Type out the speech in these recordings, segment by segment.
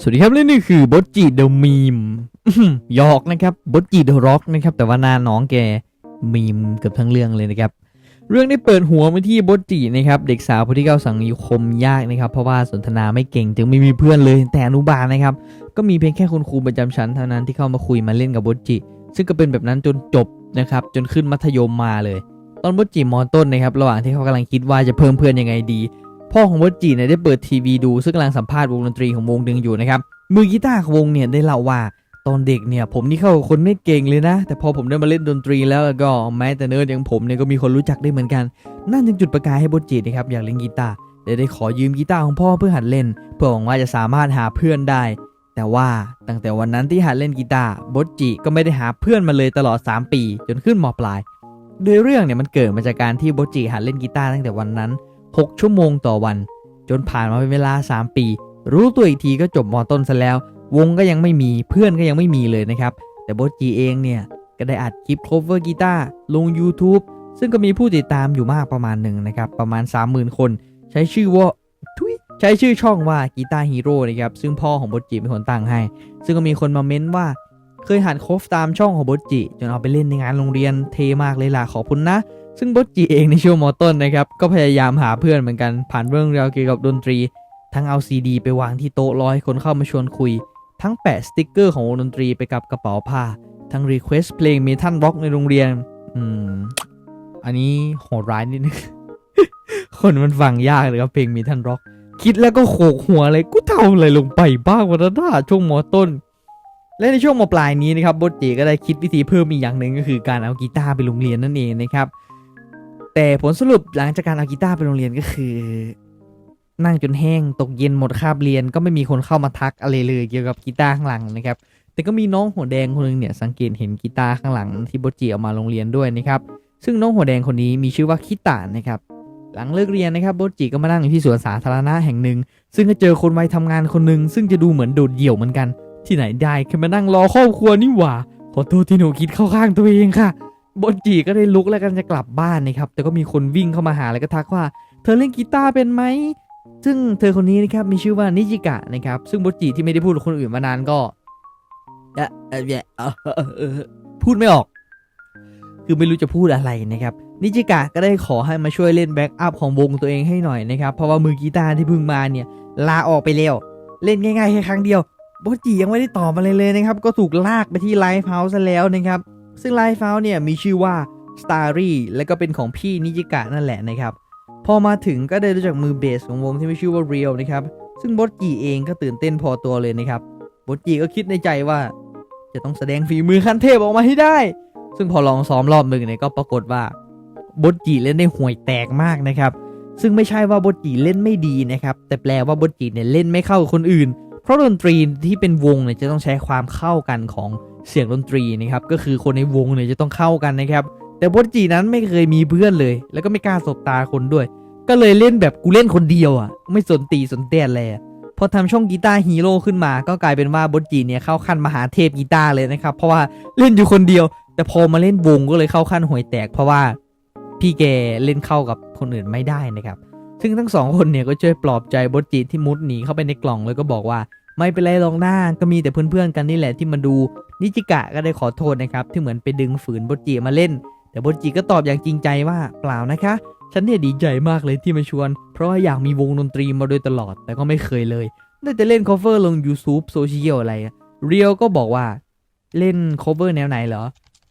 สวัสดีครับและนี่คือบอจิเดอะมีมยอกนะครับบอจิเดอะร็อกนะครับ แต่ว่าหน้าน้องแกมีมเกือบทั้งเรื่องเลยนะครับ เรื่องได้เปิดหัวมาที่บอจินะครับ เด็กสาวผู้ที่เข้าสังคมยากนะครับ เพราะว่าสนทนาไม่เก่งจึงไม่มีเพื่อนเลยแต่อนุบาลนะครับ ก็มีเพียงแค่คุณครูประจำชั้นเท่านั้นที่เข้ามาคุยมาเล่นกับบอจิซึ่งก็เป็นแบบนั้นจนจบนะครับ จนขึ้นมัธยมมาเลย ตอนบอจิมอต้นนะครับ ระหว่างที่เขากำลังคิดว่าจะเพิ่มเพื่อนยังไงดี พ่อของบอจิเนี่ยได้เปิดทีวีดูซึ่งกำลังสัมภาษณ์วงดนตรีของวงหนึ่งอยู่นะครับมือกีตาร์ของวงเนี่ยได้เล่าว่าตอนเด็กเนี่ยผมนี่เข้าคนไม่เก่งเลยนะ แต่พอผมได้มาเล่นดนตรีแล้วก็แม้แต่เนิร์ดอย่างผมเนี่ยก็มีคนรู้จักได้เหมือนกัน นั่นจึงจุดประกายให้บอจินะครับอยากเล่นกีตาร์และได้ขอยืมกีตาร์ของพ่อเพื่อหัดเล่น เพื่อหวังว่าจะสามารถหาเพื่อนได้ แต่ว่าตั้งแต่วันนั้นที่หัดเล่นกีตาร์บอจิก็ไม่ได้หาเพื่อนมาเลยตลอด 3 ปี จนขึ้นมปลาย โดยเรื่องเนี่ยมันเกิดมาจากการที่บอจิหัดเล่นกีตาร์ตั้งแต่วันนั้น 6 ชั่วโมงต่อวัน จนผ่านมาเป็นเวลา 3 ปี รู้ตัวอีกทีก็จบมอต้นซะแล้ว วงก็ยังไม่มีเพื่อนก็ยังไม่มีเลยนะครับ แต่โบทจีเองเนี่ย ก็ได้อัดคลิป cover กีตาร์ลง YouTube ซึ่งก็มีผู้ติดตามอยู่มากประมาณหนึ่งนะครับ ประมาณ 30,000 คน ใช้ชื่อว่าทุยใช้ชื่อช่องว่ากีตาร์ฮีโร่นะครับ ซึ่งพ่อของโบทจีเป็นคนตั้งให้ ซึ่งก็มีคนมาเม้นว่าเคยหัดโคฟตามช่องของโบทจิจนเอาไปเล่นในงานโรงเรียนเทมากเลยล่ะขอบคุณนะ ซึ่งบทจิเองในช่วงมอต้นนะครับ ก็พยายามหาเพื่อนเหมือนกันผ่านเรื่องราวเกี่ยวกับดนตรี ทั้งเอาซีดี ไปวางที่โต๊ะรอให้คนเข้ามาชวนคุย ทั้งแปะสติกเกอร์ของวงดนตรีไปกับกระเป๋าผ้า ทั้งรีเควสเพลงเมทัลร็อกในโรงเรียน อืม อันนี้โหดร้ายนิดนึง คนมันฟังยากเลยครับเพลงเมทัลร็อก คิดแล้วก็โขกหัวเลยกูทำอะไรลงไปบ้างวะนะช่วงมอต้น และในช่วงมปลายนี้นะครับบทเจก็ได้คิดวิธีเพิ่มอีกอย่างหนึ่งก็คือการเอากีตาร์ไปโรงเรียนนั่นเองนะครับ แต่ผลสรุปหลังจากการเอากีตาร์ไปโรงเรียนก็คือ นั่งจนแห้งตกเย็นหมดคาบเรียน ก็ไม่มีคนเข้ามาทักอะไรเลยเกี่ยวกับกีตาร์ข้างหลังนะครับ แต่ก็มีน้องหัวแดงคนหนึงเนี่ยสังเกตเห็นกีตาร์ข้างหลังที่โบทเจเอามาโรงเรียนด้วยนะครับซึ่งน้องหัวแดงคนนี้มีชื่อว่าคิตานะครับหลังเลิกเรียนนะครับโบจิก็มานั่งอยู่ที่สวนสาธารณะแห่งหนึ่ง ซึ่งก็เจอคนวัยทำงานคนหนึ่งซึ่งจะดูเหมือนโดดเดี่ยวเหมือนกัน ที่ไหนได้แค่มานั่งรอครอบครัวนี่หว่าขอโทษที่หนูคิดเข้าข้างตัวเองค่ะ บทจิก็ได้ลุกแล้วกันจะกลับบ้านนะครับ แต่ก็มีคนวิ่งเข้ามาหาแล้วก็ทักว่า เธอเล่นกีตาร์เป็นไหม ซึ่งเธอคนนี้นะครับมีชื่อว่านิจิกะนะครับ ซึ่งโบทจิที่ไม่ได้พูดกับคนอื่นมานานก็เอะเอะเอะพูดไม่ออก คือไม่รู้จะพูดอะไรนะครับ นิจิกะก็ได้ขอให้มาช่วยเล่นแบ็กอัพของวงตัวเองให้หน่อยนะครับ เพราะว่ามือกีตาร์ที่เพิ่งมาเนี่ยลาออกไปแล้ว เล่นง่ายๆแค่ครั้งเดียวโบจิยังไม่ได้ตอบมาเลยเลยนะครับ ก็ถูกลากไปที่ไลฟ์เฮาส์ซะแล้วนะครับ ซึ่งไลฟ์เฮาส์เนี่ยมีชื่อว่า Starry และก็เป็นของพี่นิจิกะนั่นแหละนะครับ พอมาถึงก็ได้รู้จักมือเบสของวงที่มีชื่อว่า Real นะครับ ซึ่งโบจิเองก็ตื่นเต้นพอตัวเลยนะครับโบจิก็คิดในใจว่า จะต้องแสดงฝีมือขั้นเทพออกมาให้ได้ ซึ่งพอลองซ้อมรอบหนึ่งเนี่ยก็ปรากฏว่าบทจีเล่นได้ห่วยแตกมากนะครับ ซึ่งไม่ใช่ว่าบทจีเล่นไม่ดีนะครับ แต่แปลว่าบทจีเนี่ยเล่นไม่เข้ากับคนอื่น เพราะดนตรีที่เป็นวงเนี่ยจะต้องใช้ความเข้ากันของ เสียงดนตรีนะครับก็คือคนในวงเนี่ยจะต้องเข้ากันนะครับ แต่บทจีนั้นไม่เคยมีเพื่อนเลย แล้วก็ไม่กล้าสบตาคนด้วย ก็เลยเล่นแบบกูเล่นคนเดียวอะ ไม่สนตีสนเตียนเลยพอทำช่องกีตาร์ฮีโร่ขึ้นมา ก็กลายเป็นว่าบทจีเนี่ยเข้าขั้นมหาเทพกีตาร์เลยนะครับ เพราะว่าเล่นอยู่คนเดียว แต่พอมาเล่นวงก็เลยเข้าขั้นห่วยแตก เพราะว่าพี่แกเล่นเข้ากับคนอื่นไม่ได้นะครับ ซึ่งทั้งสองคนเนี่ยก็ช่วยปลอบใจบทจีที่มุดหนีเข้าไปในกล่องแล้วก็บอกว่า ไม่เป็นไรหรอกหน้าก็มีแต่เพื่อนๆกันนี่แหละที่มาดู นิจิกะก็ได้ขอโทษนะครับ ที่เหมือนไปดึงฝืนโบจีมาเล่น แต่โบจีก็ตอบอย่างจริงใจว่าเปล่านะคะ ฉันเนี่ยดีใจมากเลยที่มาชวน เพราะว่าอยากมีวงดนตรีมาโดยตลอด แต่ก็ไม่เคยเลยได้แต่เล่น cover ลง YouTube โซเชียลอะไรเรียวก็บอกว่าเล่น cover แนวไหนเหรอ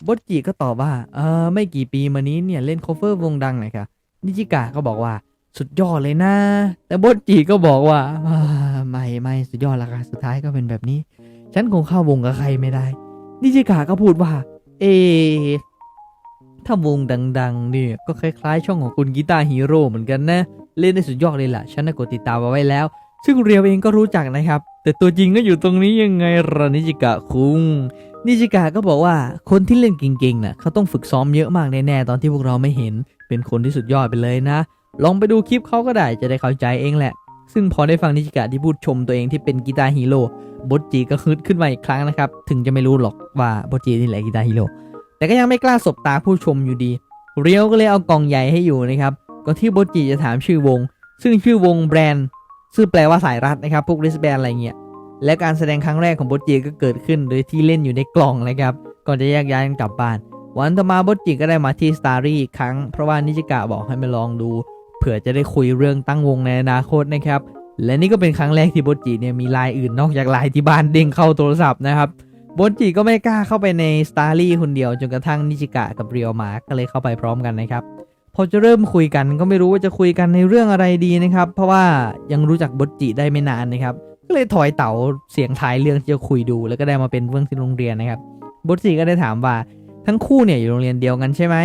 บจิก็ตอบว่าเออไม่กี่ปีมานี้เนี่ยเล่น cover วงดังหน่อยค่ะนิจิกะก็บอกว่า สุดยอดเลยนะ แต่บทจิก็บอกว่าไม่ไม่สุดยอดละค่ะสุดท้ายก็เป็นแบบนี้ ฉันคงเข้าวงกับใครไม่ได้นิจิกะก็พูดว่า เอ ถ้าวงดัง ๆ เนี่ย ก็คล้ายๆ ช่องของคุณกีตาร์ฮีโร่เหมือนกันนะ เล่นได้สุดยอดเลยล่ะ ฉันน่ะกดติดตามเอาไว้แล้ว ซึ่งเรียวเองก็รู้จักนะครับ แต่ตัวจริงก็อยู่ตรงนี้ยังไงล่ะนิจิกะคุงนิจิกะก็บอกว่าคนที่เล่นเก่งๆน่ะเขาต้องฝึกซ้อมเยอะมากแน่ๆตอนที่พวกเราไม่เห็น เป็นคนที่สุดยอดไปเลยนะ ลองไปดูคลิปเขาก็ได้จะได้เข้าใจเองแหละ ซึ่งพอได้ฟังนิจิกะที่พูดชมตัวเองที่เป็นกีตาร์ฮีโร่บทจีก็ฮึดขึ้นมาอีกครั้งนะครับ ถึงจะไม่รู้หรอกว่าบทจีนี่แหละกีตาร์ฮีโร่แต่ก็ยังไม่กล้าสบตาผู้ชมอยู่ดี เรียวก็เลยเอากล่องใหญ่ให้อยู่นะครับก่อนที่บทจีจะถามชื่อวง ซึ่งชื่อวงแบรนด์ซึ่งแปลว่าสายรัดนะครับพวกริสแบนอะไรเงี้ยและการแสดงครั้งแรกของโบทจิก็เกิดขึ้น โดยที่เล่นอยู่ในกล่องนะครับก่อนจะแยกย้ายกันกลับบ้าน วันต่อมาโบทจิก็ได้มาที่สตารี่อีกครั้ง เพราะว่านิจิกะบอกให้มาลองดู ผื่อจะได้คุยเรื่องตั้งวงในอนาคตนะครับ และนี่ก็เป็นครั้งแรกที่โบทจิเนี่ยมีไลน์อื่นนอกจากไลน์ที่บ้านเด้งเข้าโทรศัพท์นะครับโบทจิก็ไม่กล้าเข้าไปในสตาร์ลี่คนเดียวจนกระทั่งนิจิกะกับเรียวมาก็เลยเข้าไปพร้อมกันนะครับพอจะเริ่มคุยกันก็ไม่รู้ว่าจะคุยกันในเรื่องอะไรดีนะครับ เพราะว่ายังรู้จักบทจิได้ไม่นานนะครับ ก็เลยถอยเต๋าเสียงท้ายเรื่องที่จะคุยดู แล้วก็ได้มาเป็นเรื่องที่โรงเรียนนะครับบทจิก็ได้ถามว่าทั้งคู่เนี่ยอยู่โรงเรียนเดียวกันใช่ไหม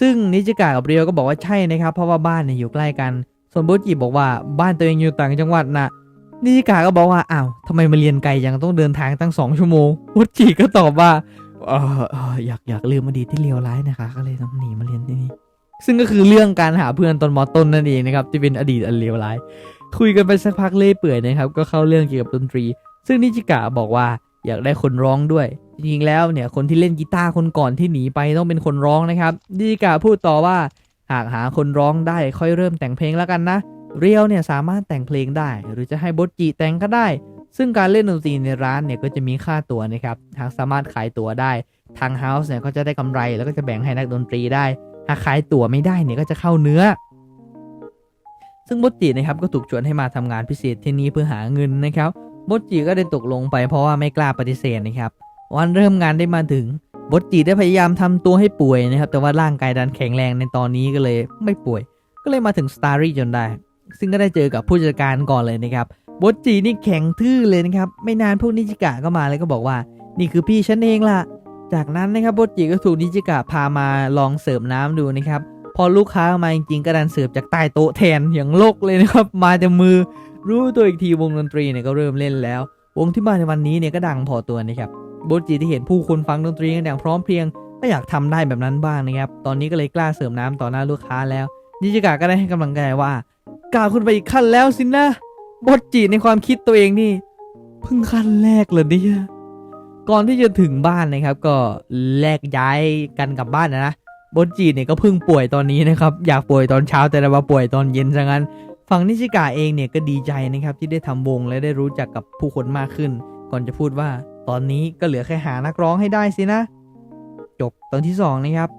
ซึ่งนิจิกะกับเรียวก็บอกว่าใช่นะครับ เพราะว่าบ้านเนี่ยอยู่ใกล้กัน ส่วนโบทจิบอกว่าบ้านตัวเองอยู่ต่างจังหวัดนะนิจิกะก็บอกว่าอ้าวทำไมมาเรียนไกลยังต้องเดินทางตั้งสองชั่วโมงโบทจิก็ตอบว่าเอออยากอยากลืมอดีตที่เลวร้ายนะคะ ก็เลยต้องหนีมาเรียนที่นี่ซึ่งก็คือเรื่องการหาเพื่อนตอนมอต้นนั่นเองนะครับที่เป็นอดีตอันเลวร้าย คุยกันไปสักพักเล่ยเปื่อยนะครับ ก็เข้าเรื่องเกี่ยวกับดนตรี ซึ่งนิจิกะบอกว่าอยากได้คนร้องด้วย จริงๆแล้วเนี่ยคนที่เล่นกีตาร์คนก่อนที่หนีไปต้องเป็นคนร้องนะครับนิจิกะพูดต่อว่าหากหาคนร้องได้ค่อยเริ่มแต่งเพลงแล้วกันนะ เรียวเนี่ยสามารถแต่งเพลงได้ หรือจะให้บดจิแต่งก็ได้ ซึ่งการเล่นดนตรีในร้านเนี่ยก็จะมีค่าตัวนะครับหากสามารถขายตั๋วได้ทางเฮาส์เนี่ยก็จะได้กำไรแล้วก็จะแบ่งให้นักดนตรีได้ หากขายตั๋วไม่ได้เนี่ยก็จะเข้าเนื้อ ซึ่งบดจินะครับก็ถูกชวนให้มาทำงานพิเศษที่นี่เพื่อหาเงินนะครับบดจิก็ได้ตกลงไปเพราะว่าไม่กล้าปฏิเสธนะครับ วันเริ่มงานได้มาถึงบดจิได้พยายามทำตัวให้ป่วยนะครับ แต่ว่าร่างกายดันแข็งแรงในตอนนี้ก็เลยไม่ป่วย ก็เลยมาถึงสตารี่จนได้ ซึ่งก็ได้เจอกับผู้จัดการก่อนเลยนะครับบดจินี่แข็งทื่อเลยนะครับ ไม่นานพวกนิจิกะก็มาแล้วก็บอกว่า นี่คือพี่ฉันเองล่ะ จากนั้นนะครับบดจิก็ถูกนิจิกะพามาลองเสิร์ฟน้ำดูนะครับ พอลูกค้ามาจริงๆก็ดันเสิร์ฟจากใต้โต๊ะแทนอย่างโลกเลยนะครับ มาแต่มือรู้ตัวอีกทีวงดนตรีเนี่ยก็เริ่มเล่นแล้ว วงที่มาในวันนี้เนี่ยก็ดังพอตัวนะครับ โบจิที่เห็นผู้คนฟังดนตรีกันอย่างพร้อมเพรียงก็อยากทำได้แบบนั้นบ้างนะครับ ตอนนี้ก็เลยกล้าเสร์ฟน้ำต่อหน้าลูกค้าแล้ว นิจิกะก็ได้ให้กำลังใจว่ากล้าวขึ้นไปอีกขั้นแล้วสินะโบจิในความคิดตัวเองนี่เพิ่งขั้นแรกเลยเนี่ยก่อนที่จะถึงบ้านนะครับ ก็แลกย้ายกันกลับบ้านนะนะโบจิเนี่ยก็เพิ่งป่วยตอนนี้นะครับ อยากป่วยตอนเช้าแต่ได้มาป่วยตอนเย็นซะงั้น ฝั่งนิชิกะเองเนี่ยก็ดีใจนะครับที่ได้ทำวงและได้รู้จักกับผู้คนมากขึ้น ก่อนจะพูดว่า ตอนนี้ก็เหลือแค่หานักร้องให้ได้สินะ จบตอนที่สองนะครับ